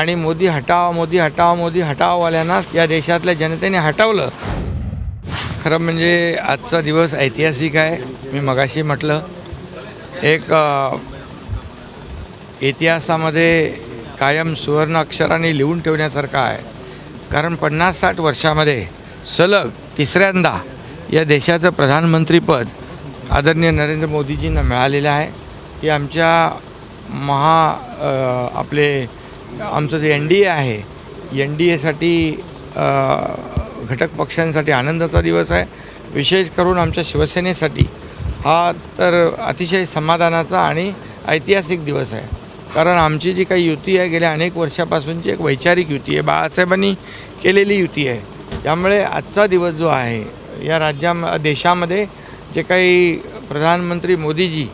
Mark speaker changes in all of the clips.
Speaker 1: आणि मोदी हटाव मोदी हटाव मोदी हटाववाल्यांना या देशातल्या जनतेने हटवलं. खरं म्हणजे आजचा दिवस ऐतिहासिक आहे. मी मगाशी म्हटलं एक इतिहासामध्ये कायम सुवर्ण अक्षराने लिहून ठेवण्यासारखा आहे. कारण पन्नास साठ वर्षामध्ये सलग तिसऱ्यांदा या देशाचं प्रधानमंत्रीपद आदरणीय नरेंद्र मोदीजींना मिळालेलं आहे. हे आमच्या महा आपले आमचं जे एन डी ए आहे एन डी एसाठी घटक पक्षांसाठी आनंदाचा दिवस आहे. विशेष करून आमच्या शिवसेनेसाठी हा तर अतिशय समाधानाचा आणि ऐतिहासिक दिवस आहे. कारण आमची जी काही युती आहे गेल्या अनेक वर्षापासूनची एक वैचारिक युती आहे. बाळासाहेबांनी केलेली युती आहे. त्यामुळे आजचा दिवस जो आहे या राज्या देशामध्ये जे काही प्रधानमंत्री मोदीजी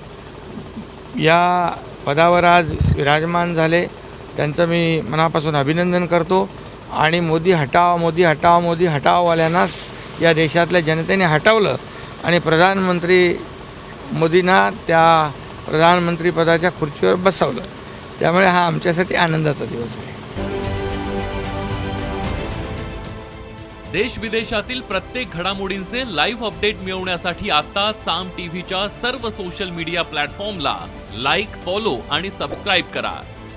Speaker 1: या पदावर आज विराजमान झाले त्यांचं मी मनापासून अभिनंदन करतो. आणि मोदी हटाव मोदी हटाव मोदी हटाववाल्यांनाच या देशातल्या जनतेने हटवलं. आणि प्रधानमंत्री मोदींना त्या प्रधानमंत्रीपदाच्या खुर्चीवर बसवलं. त्यामुळे हा आमच्यासाठी आनंदाचा दिवस आहे.
Speaker 2: देश विदेशातील प्रत्येक घडामोडींचे लाईव्ह अपडेट मिळवण्यासाठी आता साम टीव्हीच्या सर्व सोशल मीडिया प्लॅटफॉर्मला लाईक फॉलो आणि सबस्क्राईब करा.